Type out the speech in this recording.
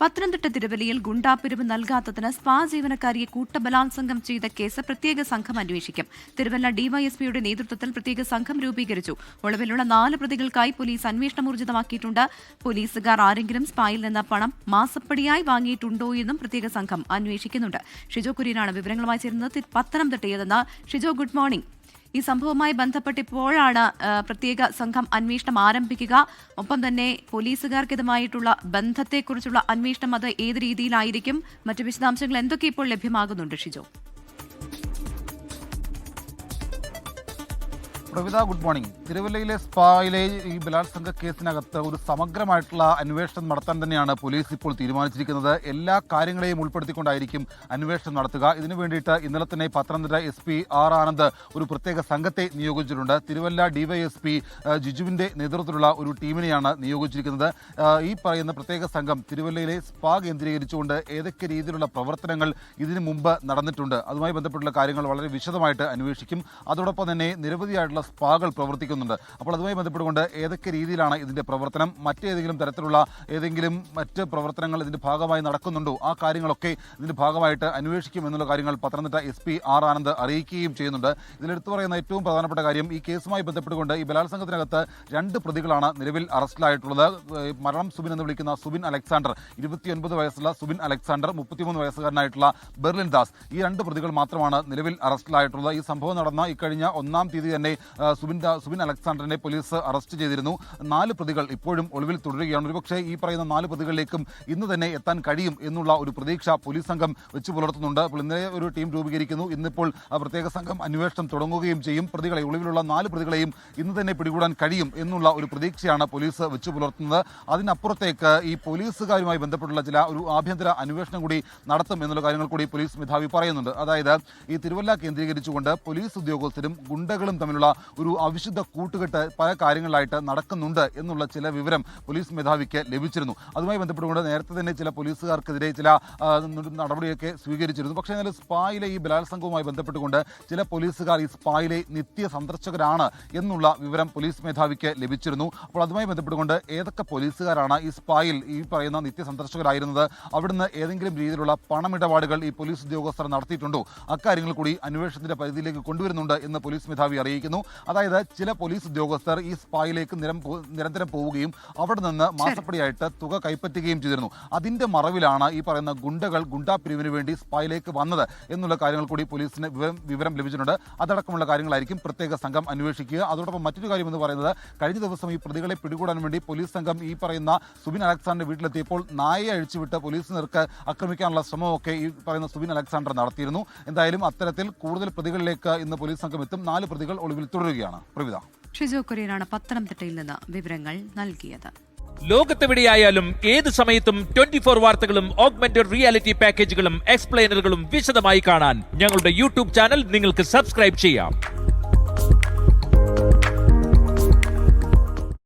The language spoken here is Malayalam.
പത്തനംതിട്ട തിരുവല്ലയിൽ ഗുണ്ടാപ്പിരിവ് നൽകാത്തതിന് സ്പാ ജീവനക്കാരിയെ കൂട്ടബലാത്സംഗം ചെയ്ത കേസ് പ്രത്യേക സംഘം അന്വേഷിക്കും. തിരുവല്ല ഡിവൈഎസ്പിയുടെ നേതൃത്വത്തിൽ പ്രത്യേക സംഘം രൂപീകരിച്ചു. ഒളിവിലുള്ള നാല് പ്രതികൾക്കായി പോലീസ് അന്വേഷണം ഊർജിതമാക്കിയിട്ടുണ്ട് പോലീസുകാർ ആരെങ്കിലും സ്പായിൽ നിന്ന് പണം മാസപ്പടിയായി വാങ്ങിയിട്ടുണ്ടോ എന്നും പ്രത്യേക സംഘം അന്വേഷിക്കുന്നുണ്ട്. ഷിജോ കുര്യനാണ് വിവരങ്ങളുമായി ചേരുന്നത്. പത്തനംതിട്ടയിൽ നിന്ന് ഷിജോ ഗുഡ് മോർണിംഗ്. ഈ സംഭവവുമായി ബന്ധപ്പെട്ട് ഇപ്പോഴാണ് പ്രത്യേക സംഘം അന്വേഷണം ആരംഭിക്കുക. ഒപ്പം തന്നെ പോലീസുകാർക്കിതുമായിട്ടുള്ള ബന്ധത്തെക്കുറിച്ചുള്ള അന്വേഷണം അത് ഏത് രീതിയിലായിരിക്കും? മറ്റു വിശദാംശങ്ങൾ എന്തൊക്കെ ഇപ്പോൾ ലഭ്യമാകുന്നുണ്ട് ഷിജോ? പ്രവിത ഗുഡ് മോർണിംഗ് തിരുവല്ലയിലെ സ്പായിലെ ഈ ബലാത്സംഗ കേസിനകത്ത് ഒരു സമഗ്രമായിട്ടുള്ള അന്വേഷണം നടത്താൻ തന്നെയാണ് പോലീസ് ഇപ്പോൾ തീരുമാനിച്ചിരിക്കുന്നത്. എല്ലാ കാര്യങ്ങളെയും ഉൾപ്പെടുത്തിക്കൊണ്ടായിരിക്കും അന്വേഷണം നടത്തുക. ഇതിനു വേണ്ടിയിട്ട് ഇന്നലെ തന്നെ Pathanamthitta S P R Anand ഒരു പ്രത്യേക സംഘത്തെ നിയോഗിച്ചിട്ടുണ്ട്. തിരുവല്ല ഡിവൈഎസ്പി ജിജുവിന്റെ നേതൃത്വത്തിലുള്ള ഒരു ടീമിനെയാണ് നിയോഗിച്ചിരിക്കുന്നത്. ഈ പറയുന്ന പ്രത്യേക സംഘം തിരുവല്ലയിലെ സ്പാ കേന്ദ്രീകരിച്ചുകൊണ്ട് ഏതൊക്കെ രീതിയിലുള്ള പ്രവർത്തനങ്ങൾ ഇതിനു മുമ്പ് നടന്നിട്ടുണ്ട്. അതുമായി ബന്ധപ്പെട്ടുള്ള കാര്യങ്ങൾ വളരെ വിശദമായിട്ട് അന്വേഷിക്കും. അതോടൊപ്പം തന്നെ നിരവധിയായിട്ടുള്ള സ്പാകൾ പ്രവർത്തിക്കുന്നുണ്ട്. അപ്പോൾ അതുമായി ബന്ധപ്പെട്ടുകൊണ്ട് ഏതൊക്കെ രീതിയിലാണ് ഇതിന്റെ പ്രവർത്തനം? മറ്റേതെങ്കിലും തരത്തിലുള്ള ഏതെങ്കിലും മറ്റ് പ്രവർത്തനങ്ങൾ ഇതിന്റെ ഭാഗമായി നടക്കുന്നുണ്ടോ? ആ കാര്യങ്ങളൊക്കെ ഇതിന്റെ ഭാഗമായിട്ട് അന്വേഷിക്കും എന്നുള്ള കാര്യങ്ങൾ Pathanamthitta S P R Anand അറിയിക്കുകയും ചെയ്യുന്നുണ്ട്. ഇതിലെടുത്തു പറയുന്ന ഏറ്റവും പ്രധാനപ്പെട്ട കാര്യം ഈ കേസുമായി ബന്ധപ്പെട്ടുകൊണ്ട് ഈ ബലാത്സംഗത്തിനകത്ത് രണ്ട് പ്രതികളാണ് നിലവിൽ അറസ്റ്റിലായിട്ടുള്ളത്. മരണം സുബിൻ എന്ന് വിളിക്കുന്ന സുബിൻ അലക്സാണ്ടർ ഇരുപത്തിയൊൻപത് വയസ്സുള്ള സുബിൻ അലക്സാണ്ടർ മുപ്പത്തിമൂന്ന് വയസ്സുകാരനായിട്ടുള്ള ബെർലിൻ ദാസ്. ഈ രണ്ട് പ്രതികൾ മാത്രമാണ് നിലവിൽ അറസ്റ്റിലായിട്ടുള്ളത്. ഈ സംഭവം നടന്ന ഇക്കഴിഞ്ഞ ഒന്നാം തീയതി തന്നെ സുബിൻ സുബിൻ അലക്സാണ്ടറിനെ പോലീസ് അറസ്റ്റ് ചെയ്തിരുന്നു. നാല് പ്രതികൾ ഇപ്പോഴും ഒളിവിൽ തുടരുകയാണ്. ഒരുപക്ഷേ ഈ പറയുന്ന നാല് പ്രതികളിലേക്കും ഇന്ന് തന്നെ എത്താൻ കഴിയും എന്നുള്ള ഒരു പ്രതീക്ഷ പോലീസ് സംഘം വെച്ച് പുലർത്തുന്നുണ്ട്. അപ്പോൾ ഇന്നലെ ഒരു ടീം രൂപീകരിക്കുന്നു. ഇന്നിപ്പോൾ പ്രത്യേക സംഘം അന്വേഷണം തുടങ്ങുകയും ചെയ്യും. പ്രതികളെ ഒളിവിലുള്ള നാല് പ്രതികളെയും ഇന്ന് തന്നെ പിടികൂടാൻ കഴിയും എന്നുള്ള ഒരു പ്രതീക്ഷയാണ് പോലീസ് വെച്ച് പുലർത്തുന്നത്. അതിനപ്പുറത്തേക്ക് ഈ പോലീസുകാരുമായി ബന്ധപ്പെട്ടുള്ള ചില ഒരു ആഭ്യന്തര അന്വേഷണം കൂടി നടത്തും എന്നുള്ള കാര്യങ്ങൾ കൂടി പോലീസ് മേധാവി പറയുന്നുണ്ട്. അതായത് ഈ തിരുവല്ല കേന്ദ്രീകരിച്ചുകൊണ്ട് പോലീസ് ഉദ്യോഗസ്ഥരും ഗുണ്ടകളും തമ്മിലുള്ള ഒരു അവിശുദ്ധ കൂട്ടുകെട്ട് പല കാര്യങ്ങളിലായിട്ട് നടക്കുന്നുണ്ട് എന്നുള്ള ചില വിവരം പോലീസ് മേധാവിക്ക് ലഭിച്ചിരുന്നു. അതുമായി ബന്ധപ്പെട്ടുകൊണ്ട് നേരത്തെ തന്നെ ചില പോലീസുകാർക്കെതിരെ ചില നടപടിയൊക്കെ സ്വീകരിച്ചിരുന്നു. പക്ഷേ എന്നാൽ സ്പായിലെ ഈ ബലാത്സംഗവുമായി ബന്ധപ്പെട്ടുകൊണ്ട് ചില പോലീസുകാർ ഈ സ്പായിലെ നിത്യ സന്ദർശകരാണ് എന്നുള്ള വിവരം പോലീസ് മേധാവിക്ക് ലഭിച്ചിരുന്നു. അപ്പോൾ അതുമായി ബന്ധപ്പെട്ടുകൊണ്ട് ഏതൊക്കെ പോലീസുകാരാണ് ഈ സ്പായിൽ ഈ പറയുന്ന നിത്യ സന്ദർശകരായിരുന്നത് അവിടുന്ന് ഏതെങ്കിലും രീതിയിലുള്ള പണമിടപാടുകൾ ഈ പോലീസ് ഉദ്യോഗസ്ഥർ നടത്തിയിട്ടുണ്ടോ? അക്കാര്യങ്ങൾ കൂടി അന്വേഷണത്തിന്റെ പരിധിയിലേക്ക് കൊണ്ടുവരുന്നുണ്ട് എന്ന് പോലീസ് മേധാവി അറിയിക്കുന്നു. അതായത് ചില പോലീസ് ഉദ്യോഗസ്ഥർ ഈ സ്പായിലേക്ക് നിരം നിരന്തരം പോവുകയും അവിടെ നിന്ന് മാസപ്പടിയായിട്ട് തുക കൈപ്പറ്റുകയും ചെയ്തിരുന്നു. അതിന്റെ മറവിലാണ് ഈ പറയുന്ന ഗുണ്ടകൾ ഗുണ്ടാ പിരിവിന് വേണ്ടി സ്പായിലേക്ക് വന്നത് എന്നുള്ള കാര്യങ്ങൾ കൂടി പോലീസിന് വിവരം വിവരം ലഭിച്ചിട്ടുണ്ട്. അതടക്കമുള്ള കാര്യങ്ങളായിരിക്കും പ്രത്യേക സംഘം അന്വേഷിക്കുക. അതോടൊപ്പം മറ്റൊരു കാര്യം എന്ന് പറയുന്നത് കഴിഞ്ഞ ദിവസം ഈ പ്രതികളെ പിടികൂടാൻ വേണ്ടി പോലീസ് സംഘം ഈ പറയുന്ന സുബിൻ അലക്സാണ്ടറിന്റെ വീട്ടിലെത്തിയപ്പോൾ നായയെ അഴിച്ചുവിട്ട് പോലീസ് നിർക്ക് ആക്രമിക്കാനുള്ള ശ്രമമൊക്കെ ഈ പറയുന്ന സുബിൻ അലക്സാണ്ടർ നടത്തിയിരുന്നു. എന്തായാലും അത്തരത്തിൽ കൂടുതൽ പ്രതികളിലേക്ക് ഇന്ന് പോലീസ് സംഘം എത്തും. നാല് പ്രതികൾ ഒളിവിൽ തുടരുകയാണ്. പ്രവിധ ഷിജോ കുര്യനാണ് പത്തനംതിട്ടയിൽ നിന്ന് വിവരങ്ങൾ നൽകിയത്. ലോകത്തെവിടെയായാലും ഏത് സമയത്തും ട്വന്റി ഫോർ വാർത്തകളും ഓഗ്മെന്റഡ് റിയാലിറ്റി പാക്കേജുകളും എക്സ്പ്ലെയിനറുകളും വിശദമായി കാണാൻ ഞങ്ങളുടെ യൂട്യൂബ് ചാനൽ നിങ്ങൾക്ക് സബ്സ്ക്രൈബ് ചെയ്യാം.